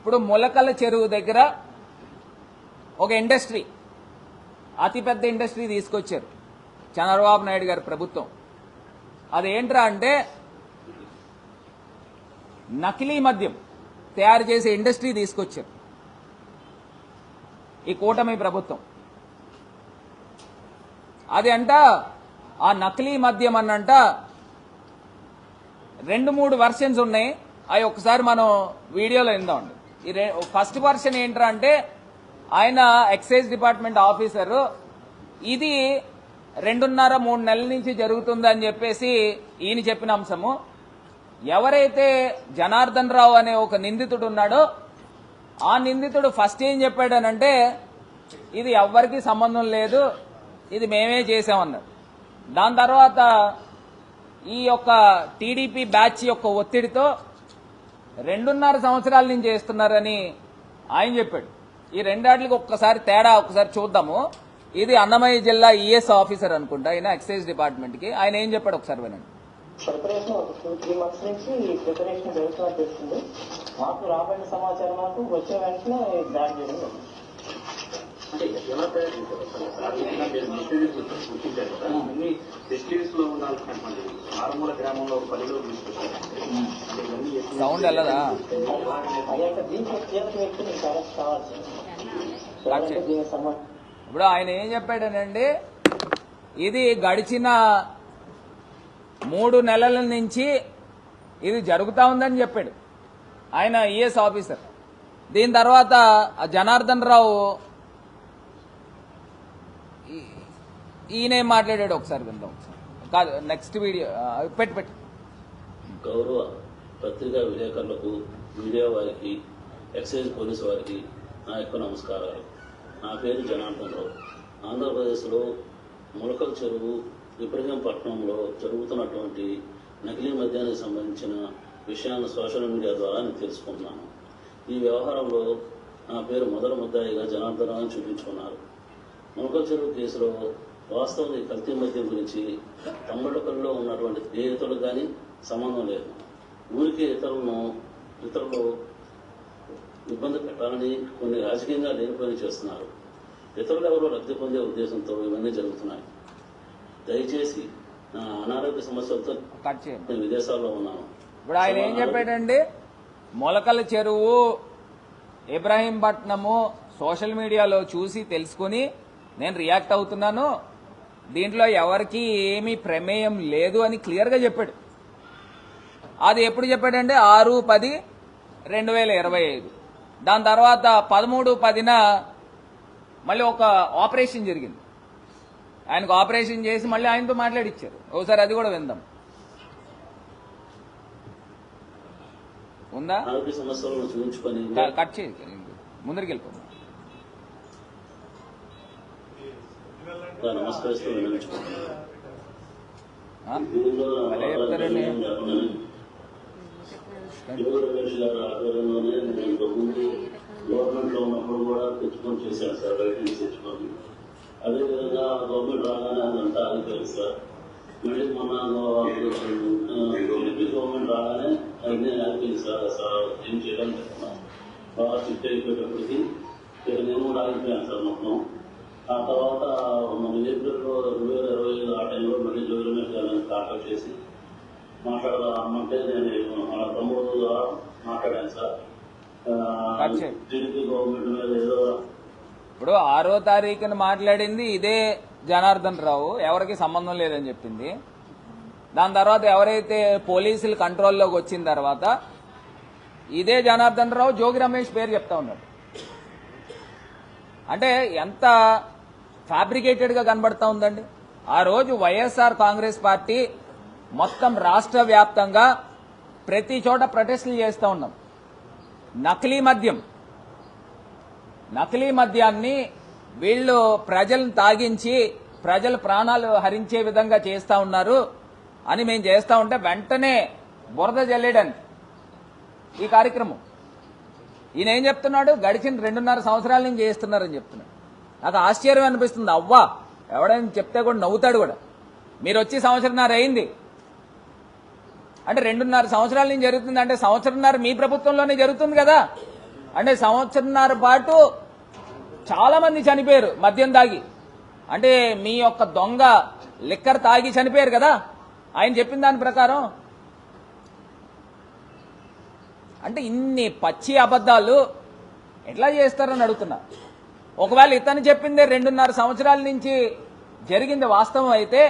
ఇప్పుడు మొలకల చెరువు దగ్గర ఒక ఇండస్ట్రీ అతిపెద్ద ఇండస్ట్రీ తీసుకొచ్చారు చంద్రబాబు నాయుడు గారి ప్రభుత్వం. అదేంట్రా అంటే నకిలీ మద్యం తయారు చేసే ఇండస్ట్రీ తీసుకొచ్చారు ఈ కూటమి ప్రభుత్వం. అది అంట ఆ నకిలీ మద్యం అన్నంట రెండు మూడు వర్షన్స్ ఉన్నాయి. అవి ఒకసారి మనం వీడియోలో విందామండి. ఫస్ట్ వర్షన్ ఏంట్రా అంటే ఆయన ఎక్సైజ్ డిపార్ట్మెంట్ ఆఫీసరు ఇది రెండున్నర మూడు నెలల నుంచి జరుగుతుంది అని చెప్పేసి ఈయన చెప్పిన అంశము. ఎవరైతే జనార్దన్ రావు అనే ఒక నిందితుడు ఉన్నాడో ఆ నిందితుడు ఫస్ట్ ఏం చెప్పాడనంటే ఇది ఎవ్వరికి సంబంధం లేదు ఇది మేమే చేసామన్నాడు దాని తర్వాత ఈ యొక్క టీడీపీ బ్యాచ్ యొక్క ఒత్తిడితో రెండున్నర సంవత్సరాల నుంచి చేస్తున్నారని ఆయన చెప్పాడు. ఈ రెండాటికి ఒక్కసారి తేడా ఒక్కసారి చూద్దాము. ఇది అన్నమయ్య జిల్లా ఈఎస్ ఆఫీసర్ అనుకుంటా ఆయన ఎక్సైజ్ డిపార్ట్మెంట్కి ఆయన ఏం చెప్పాడు ఒకసారి వినండి. ప్రిపరేషన్ ఒక టూ త్రీ మంత్స్ నుంచి ప్రిపరేషన్ జరుగుతున్నట్టు తెలుస్తుంది. మాకు రాబడిన సమాచారం మాకు వచ్చే వెంటనే దాడి చేయడం జరిగింది. అంటే ఎలా తయారు చేశారు మీరు గుర్తించారు కదా. అన్ని లో ఉండాల్సినటువంటి గ్రామంలో ఒక తీసుకొచ్చారు. అంటే ఇవన్నీ సౌండ్ వెళ్ళదా ఇప్పుడు ఆయన ఏం చెప్పాడనండి? ఇది గడిచిన మూడు నెలల నుంచి ఇది జరుగుతా ఉందని చెప్పాడు. ఆయన ఈఎస్ ఆఫీసర్. దీని తర్వాత జనార్దన్ రావు ఈ- ఈయనేం మాట్లాడాడు ఒకసారి విందాం. ఒకసారి. కాదు నెక్స్ట్ వీడియో పెట్టి పెట్టి. గౌరవ పత్రికా విలేకరులకు మీడియా వారికి ఎక్సైజ్ పోలీసు వారికి నా యొక్క నమస్కారాలు. నా పేరు జనార్దన్ రావు ఆంధ్రప్రదేశ్లో ములకల చెరువు ఇబ్రహీంపట్నంలో జరుగుతున్నటువంటి నకిలీ మద్యానికి సంబంధించిన విషయాన్ని సోషల్ మీడియా ద్వారా నేను తెలుసుకున్నాను ఈ వ్యవహారంలో నా పేరు మొదటి ముద్దాయిగా జనార్దన్ రావు చూపించుకున్నారు. ములకల చెరువు కేసులో వాస్తవం ఈ కల్తీ మద్యం గురించి తమ్ముళ్ళకల్లో ఉన్నటువంటి ఇతరులకు కానీ సంబంధం లేదు. ఊరికే ఇతరులను ఇతరులు ఇబ్బంది పెట్టాలని కొన్ని రాజకీయంగా లేనిపోయి చేస్తున్నారు. ఇతరులు ఎవరో లబ్ధి పొందే ఉద్దేశంతో ఇవన్నీ జరుగుతున్నాయి. దయచేసి నా అనారోగ్య సమస్యలతో నేను విదేశాల్లో ఉన్నాను. ఇప్పుడు ఆయన ఏం చెప్పాడండి? మొలకల చెరువు ఇబ్రాహీంపట్నము సోషల్ మీడియాలో చూసి తెలుసుకుని నేను రియాక్ట్ అవుతున్నాను. దీంట్లో ఎవరికి ఏమీ ప్రమేయం లేదు అని క్లియర్గా చెప్పాడు. అది ఎప్పుడు చెప్పాడంటే ఆరు పది రెండు వేల ఇరవై ఐదు. దాని తర్వాత పదమూడు పదిన మళ్ళీ ఒక ఆపరేషన్ జరిగింది. ఆయనకు ఆపరేషన్ చేసి మళ్ళీ ఆయనతో మాట్లాడిచ్చారు. ఒకసారి అది కూడా విందాం. ఉందా? కట్ చేయి. ముందరికి వెళ్ళిపోదాం నమస్కరిస్తూ వినియోగించుకుంటున్నాను ఆ? భలే చెప్తారండి. రమేష్ గారు ఆధ్వర్యంలోనే నేను ఇంతకుముందు గవర్నమెంట్లో ఉన్నప్పుడు కూడా తెచ్చుకొని చేశాను సార్. బయట నుంచి తెచ్చుకొని. అదేవిధంగా గవర్నమెంట్ రాగానే అదంతా ఆగిపోయింది సార్. మళ్ళీ మొన్న టీడీపీ గవర్నమెంట్ రాగానే అన్నీ ఆగిపోయింది సార్. సార్ ఏం చేయడం చెప్తున్నాం బాగా షిఫ్ట్ అయిపోయేటప్పటికి ఇక నేను కూడా ఆగిపోయాను సార్ మొత్తం. ఆ తర్వాత మన ఏప్రిల్లో రెండు వేల ఇరవై ఐదు ఆ టైంలో మళ్ళీ జోగి రమేష్ గారిని కాంటాక్ట్ చేసి మాట్లాడదామంటే నేను మన తమ్ముడు ద్వారా మాట్లాడాను సార్. టీడీపీ గవర్నమెంట్ మీద ఏదో ఇప్పుడు ఆరో తారీఖున మాట్లాడింది ఇదే జనార్దన్ రావు ఎవరికి సంబంధం లేదని చెప్పింది. దాని తర్వాత ఎవరైతే పోలీసులు కంట్రోల్లోకి వచ్చిన తర్వాత ఇదే జనార్దన్ రావు జోగి రమేష్ పేరు చెప్తా ఉన్నాడు. అంటే ఎంత ఫ్యాబ్రికేటెడ్గా కనబడతా ఉందండి. ఆ రోజు వైఎస్ఆర్ కాంగ్రెస్ పార్టీ మొత్తం రాష్ట్ర వ్యాప్తంగా ప్రతి చోట ప్రొటెస్టులు చేస్తూ ఉన్నాం. నకిలీ మద్యం. నకిలీ మద్యాన్ని వీళ్ళు ప్రజలను తాగించి ప్రజల ప్రాణాలు హరించే విధంగా చేస్తా ఉన్నారు అని మేము చేస్తా ఉంటే వెంటనే బురద జల్లేయడానికి ఈ కార్యక్రమం. ఈయన ఏం చెప్తున్నాడు? గడిచిన రెండున్నర సంవత్సరాల నుంచి చేస్తున్నారని చెప్తున్నాడు. నాకు ఆశ్చర్యం అనిపిస్తుంది. అవ్వా ఎవడైనా చెప్తే కూడా నవ్వుతాడు కూడా. మీరు వచ్చి సంవత్సరంన్నర అయింది. అంటే రెండున్నర సంవత్సరాల నుంచి జరుగుతుంది. అంటే సంవత్సరంన్నర మీ ప్రభుత్వంలోనే జరుగుతుంది కదా. అంటే సంవత్సరంన్నర పాటు చాలా మంది చనిపోయారు మద్యం తాగి. అంటే మీ యొక్క దొంగ లిక్కర్ తాగి చనిపోయారు కదా. ఆయన చెప్పిన దాని ప్రకారం. అంటే ఇన్ని పచ్చి అబద్ధాలు ఎట్లా చేస్తారని అడుగుతున్నా. ఒకవేళ ఇతను చెప్పిందే రెండున్నర సంవత్సరాల నుంచి జరిగింది వాస్తవం అయితే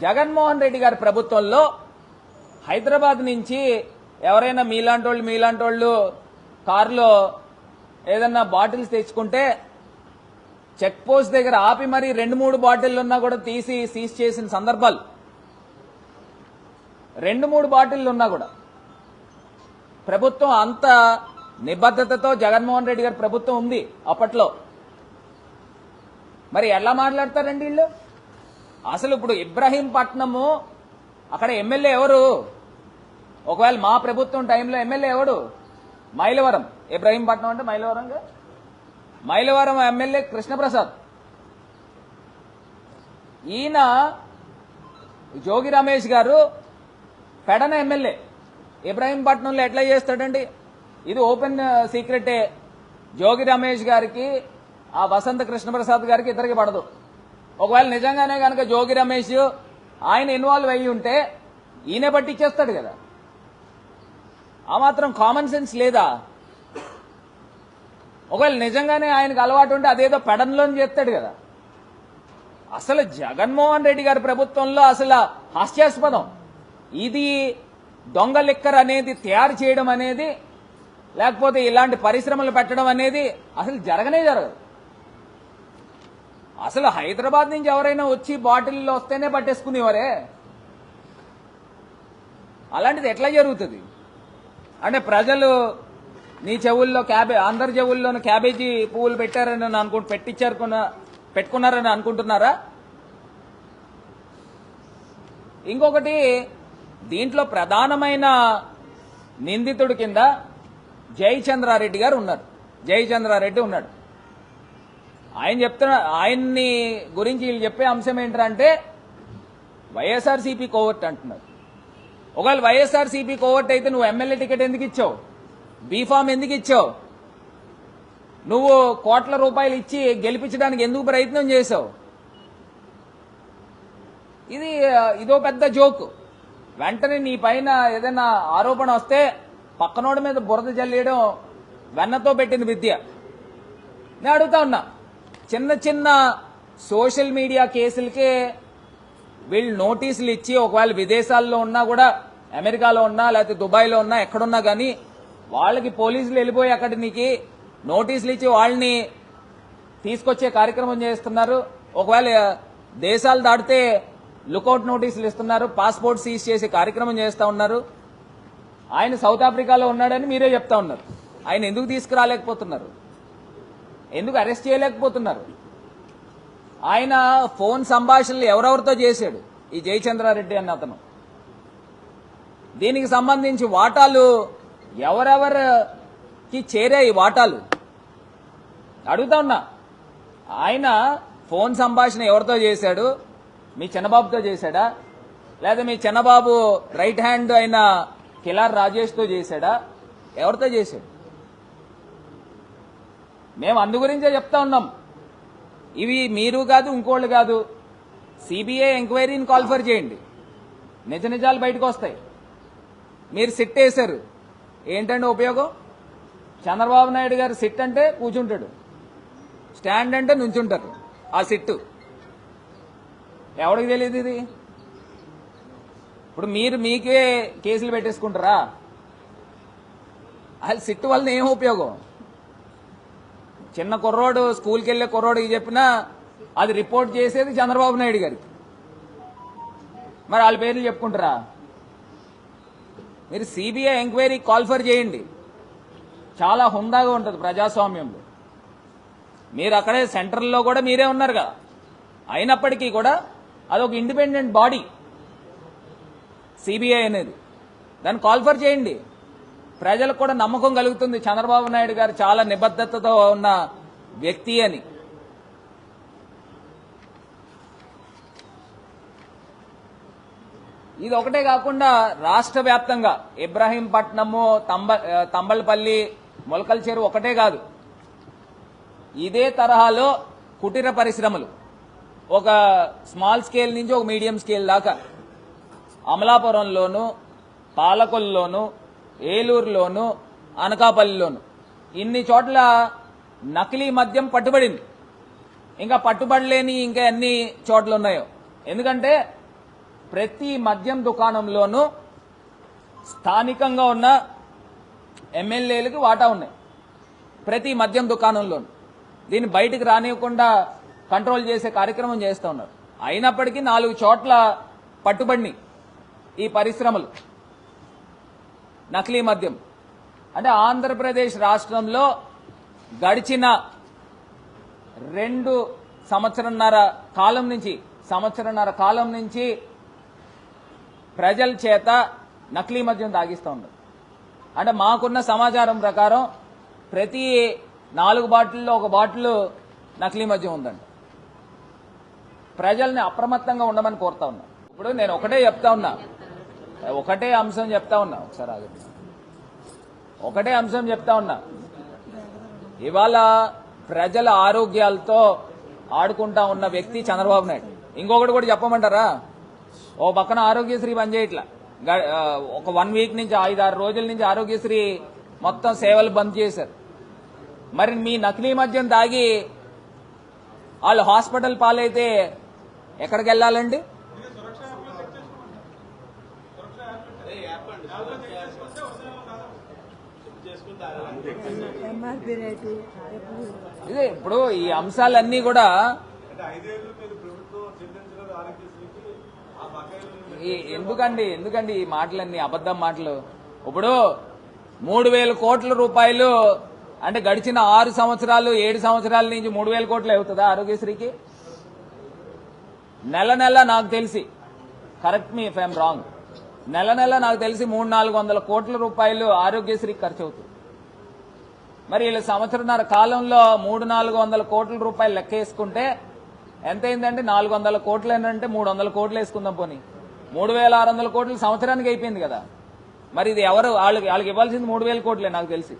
జగన్మోహన్ రెడ్డి గారి ప్రభుత్వంలో హైదరాబాద్ నుంచి ఎవరైనా మీలాంటి వాళ్ళు మీలాంటి వాళ్ళు కారులో ఏదన్నా బాటిల్స్ తెచ్చుకుంటే చెక్ పోస్ట్ దగ్గర ఆపి మరి రెండు మూడు బాటిల్ ఉన్నా కూడా తీసి సీజ్ చేసిన సందర్భాలు. రెండు మూడు బాటిల్ ఉన్నా కూడా ప్రభుత్వం అంత నిబద్ధతతో జగన్మోహన్ రెడ్డి గారి ప్రభుత్వం ఉంది అప్పట్లో. మరి ఎలా మాట్లాడతారండి వీళ్ళు? అసలు ఇప్పుడు ఇబ్రహీంపట్నము అక్కడ ఎమ్మెల్యే ఎవరు? ఒకవేళ మా ప్రభుత్వం టైంలో ఎమ్మెల్యే ఎవడు? మైలవరం. ఇబ్రహీంపట్నం అంటే మైలవరం మైలవరం ఎమ్మెల్యే కృష్ణప్రసాద్. ఈయన జోగి రమేష్ గారు పెడన ఎమ్మెల్యే. ఇబ్రహీంపట్నంలో ఎట్లా చేస్తాడండి? ఇది ఓపెన్ సీక్రెటే జోగి రమేష్ గారికి ఆ వసంత కృష్ణప్రసాద్ గారికి ఇద్దరికి పడదు. ఒకవేళ నిజంగానే కనుక జోగి రమేష్ ఆయన ఇన్వాల్వ్ అయ్యి ఉంటే ఈయనే పట్టించేస్తాడు కదా. ఆ మాత్రం కామన్ సెన్స్ లేదా? ఒకవేళ నిజంగానే ఆయనకు అలవాటు ఉంటే అదేదో పెడన్లోని చేస్తాడు కదా. అసలు జగన్మోహన్ రెడ్డి గారి ప్రభుత్వంలో అసలు హాస్యాస్పదం. ఇది దొంగ లిక్కర్ అనేది తయారు చేయడం అనేది లేకపోతే ఇలాంటి పరిశ్రమలు పెట్టడం అనేది అసలు జరగనే జరగదు. అసలు హైదరాబాద్ నుంచి ఎవరైనా వచ్చి బాటిల్లో వస్తేనే పట్టేసుకునేవారే. అలాంటిది ఎట్లా జరుగుతుంది? అంటే ప్రజలు నీ చెవుల్లో క్యాబే అందరి చెవుల్లోనూ క్యాబేజీ పువ్వులు పెట్టారని అనుకు పెట్టించారు పెట్టుకున్నారని అనుకుంటున్నారా? ఇంకొకటి దీంట్లో ప్రధానమైన నిందితుడి కింద జయచంద్రారెడ్డి గారు ఉన్నారు. జయచంద్రారెడ్డి ఉన్నాడు. ఆయన చెప్తున్న ఆయన్ని గురించి వీళ్ళు చెప్పే అంశం ఏంటంటే వైఎస్ఆర్సీపీ కోవర్ట్ అంటున్నారు. ఒకవేళ వైఎస్ఆర్సీపీ కోవర్ట్ అయితే నువ్వు ఎమ్మెల్యే టికెట్ ఎందుకు ఇచ్చావు? బీఫామ్ ఎందుకు ఇచ్చావు? నువ్వు కోట్ల రూపాయలు ఇచ్చి గెలిపించడానికి ఎందుకు ప్రయత్నం చేశావు? ఇది ఇదో పెద్ద జోక్. వెంటనే నీ పైన ఏదైనా ఆరోపణ వస్తే పక్కనోడి మీద బురద జల్లేయడం వెన్నతో పెట్టిన విద్య. నేను అడుగుతా ఉన్నా చిన్న చిన్న సోషల్ మీడియా కేసులకే వీళ్ళు నోటీసులు ఇచ్చి ఒకవేళ విదేశాల్లో ఉన్నా కూడా అమెరికాలో ఉన్నా లేకపోతే దుబాయ్లో ఉన్నా ఎక్కడున్నా కానీ వాళ్ళకి పోలీసులు వెళ్ళిపోయి అక్కడ నీకు నోటీసులు ఇచ్చి వాళ్ళని తీసుకొచ్చే కార్యక్రమం చేస్తున్నారు ఒకవేళ దేశాలు దాటితే లుకౌట్ నోటీసులు ఇస్తున్నారు పాస్పోర్ట్ సీజ్ చేసే కార్యక్రమం చేస్తూ ఉన్నారు. ఆయన సౌత్ ఆఫ్రికాలో ఉన్నాడని మీరే చెప్తా ఉన్నారు. ఆయన ఎందుకు తీసుకురాలేకపోతున్నారు? ఎందుకు అరెస్ట్ చేయలేకపోతున్నారు? ఆయన ఫోన్ సంభాషణలు ఎవరెవరితో చేశాడు? ఈ జయచంద్రారెడ్డి అన్న అతను. దీనికి సంబంధించి వాటాలు ఎవరెవరికి చేరాయి వాటాలు? అడుగుతా ఉన్నా. ఆయన ఫోన్ సంభాషణ ఎవరితో చేశాడు? మీ చిన్నబాబుతో చేశాడా? లేదా మీ చిన్నబాబు రైట్ హ్యాండ్ అయిన కిలార్ రాజేష్తో చేశాడా? ఎవరితో చేశాడు? మేము అందు గురించే చెప్తా ఉన్నాం. ఇవి మీరు కాదు ఇంకోళ్ళు కాదు. సిబిఐ ఎంక్వైరీని కాల్ఫర్ చేయండి. నిజ నిజాలు బయటకు వస్తాయి. మీరు సిట్ వేశారు. ఏంటంటే ఉపయోగం? చంద్రబాబు నాయుడు గారు సిట్ అంటే కూర్చుంటాడు. స్టాండ్ అంటే నుంచుంటారు. ఆ సిట్టు. ఎవడికి తెలియదు ఇది? ఇప్పుడు మీరు మీకే కేసులు పెట్టేసుకుంటారా? అసలు సిట్టు వలన ఏం ఉపయోగం? చిన్న కుర్రోడు స్కూల్కి వెళ్ళే కుర్రోడికి చెప్పినా అది రిపోర్ట్ చేసేది చంద్రబాబు నాయుడు గారికి. మరి వాళ్ళ పేర్లు చెప్పుకుంటారా? మీరు సిబిఐ ఎంక్వైరీ కాల్ఫర్ చేయండి. చాలా హుందాగా ఉంటుంది ప్రజాస్వామ్యంలో. మీరు అక్కడే సెంటర్లో కూడా మీరే ఉన్నారు కదా. అయినప్పటికీ కూడా అదొక ఇండిపెండెంట్ బాడీ. సిబిఐ అనేది. దాన్ని కాల్ఫర్ చేయండి. ప్రజలకు కూడా నమ్మకం కలుగుతుంది. చంద్రబాబు నాయుడు గారు చాలా నిబద్ధతతో ఉన్న వ్యక్తి అని. ఇది ఒకటే కాకుండా రాష్ట్ర వ్యాప్తంగా ఇబ్రాహీంపట్నము తంబ తంబలపల్లి మొలకల చెరువు ఒకటే కాదు. ఇదే తరహాలో కుటీర పరిశ్రమలు. ఒక స్మాల్ స్కేల్ నుంచి ఒక మీడియం స్కేల్ దాకా. అమలాపురంలోను పాలకొల్లోను ఏలూరులోను అనకాపల్లిలోను. ఇన్ని చోట్ల నకిలీ మద్యం పట్టుబడింది. ఇంకా పట్టుబడలేని ఇంకా ఎన్ని చోట్ల ఉన్నాయో ఎందుకంటే ప్రతి మద్యం దుకాణంలోనూ స్థానికంగా ఉన్న ఎమ్మెల్యేలకు వాటా ఉన్నాయి. ప్రతి మద్యం దుకాణంలోనూ. దీన్ని బయటికి రానివ్వకుండా కంట్రోల్ చేసే కార్యక్రమం చేస్తూ ఉన్నారు. అయినప్పటికీ నాలుగు చోట్ల పట్టుబడినాయి. ఈ పరిశ్రమలు. నకిలీ మద్యం. అంటే ఆంధ్రప్రదేశ్ రాష్ట్రంలో గడిచిన రెండు సంవత్సరంన్నర కాలం నుంచి సంవత్సరంన్నర కాలం నుంచి ప్రజల చేత నకిలీ మద్యం తాగిస్తూ ఉన్నారు. అంటే మాకున్న సమాచారం ప్రకారం ప్రతి నాలుగు బాటిల్లో ఒక బాటిల్ నకిలీ మద్యం ఉందండి. ప్రజల్ని అప్రమత్తంగా ఉండమని కోరుతా ఉన్నా. ఇప్పుడు నేను ఒకటే చెప్తా ఉన్నా. ఒకటే అంశం చెప్తా ఉన్నా. ఒకసారి ఆగండి. ఒకటే అంశం చెప్తా ఉన్నా. ఇవాళ ప్రజల ఆరోగ్యాలతో ఆడుకుంటా ఉన్న వ్యక్తి చంద్రబాబు నాయుడు. ఇంకొకటి కూడా చెప్పమంటారా? ఓ పక్కన ఆరోగ్యశ్రీ పనిచేయట్లా. ఒక వన్ వీక్ నుంచి ఐదు ఆరు రోజుల నుంచి ఆరోగ్యశ్రీ మొత్తం సేవలు బంద్ చేశారు. మరి మీ నకిలీ మద్యం తాగి వాళ్ళు హాస్పిటల్ పాలైతే ఎక్కడికి వెళ్ళాలండి ఎంఆర్పి రేటు ఎప్పుడు ఇదే ఇప్పుడు ఈ అంశాలన్నీ కూడా ఎందుకండి? ఎందుకండి ఈ మాటలన్నీ? అబద్ధం మాటలు. ఇప్పుడు మూడు వేల కోట్ల రూపాయలు అంటే గడిచిన ఆరు సంవత్సరాలు ఏడు సంవత్సరాల నుంచి మూడు వేల కోట్లు అవుతుందా ఆరోగ్యశ్రీకి? నెల నెల నాకు తెలిసి correct me if I'm wrong నెల నెల నాకు తెలిసి మూడు నాలుగు వందల కోట్ల రూపాయలు ఆరోగ్యశ్రీకి ఖర్చు అవుతుంది. మరి వీళ్ళు సంవత్సరంన్నర కాలంలో మూడు నాలుగు వందల కోట్ల రూపాయలు లెక్క వేసుకుంటే ఎంత అయిందంటే నాలుగు వందల కోట్లు ఏంటంటే మూడు వందల కోట్లు వేసుకుందాం పోనీ. మూడు వేల ఆరు వందల కోట్లు సంవత్సరానికి అయిపోయింది కదా. మరి ఇది ఎవరు? వాళ్ళకి వాళ్ళకి ఇవ్వాల్సింది మూడు వేల కోట్లే నాకు తెలిసి.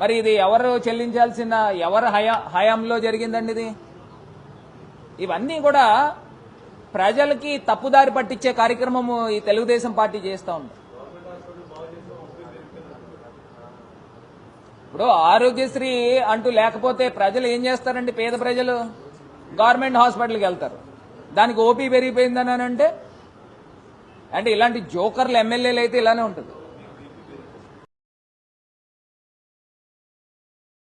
మరి ఇది ఎవరు చెల్లించాల్సిన ఎవరు హయా హయాంలో జరిగిందండి ఇది? ఇవన్నీ కూడా ప్రజలకి తప్పుదారి పట్టించే కార్యక్రమము ఈ తెలుగుదేశం పార్టీ చేస్తూ ఉంది. ఇప్పుడు ఆరోగ్యశ్రీ అంటూ లేకపోతే ప్రజలు ఏం చేస్తారండి? పేద ప్రజలు గవర్నమెంట్ హాస్పిటల్కి వెళ్తారు. దానికి ఓపీ పెరిగిపోయిందని అంటే అంటే ఇలాంటి జోకర్లు ఎమ్మెల్యేలు అయితే ఇలానే ఉంటుంది.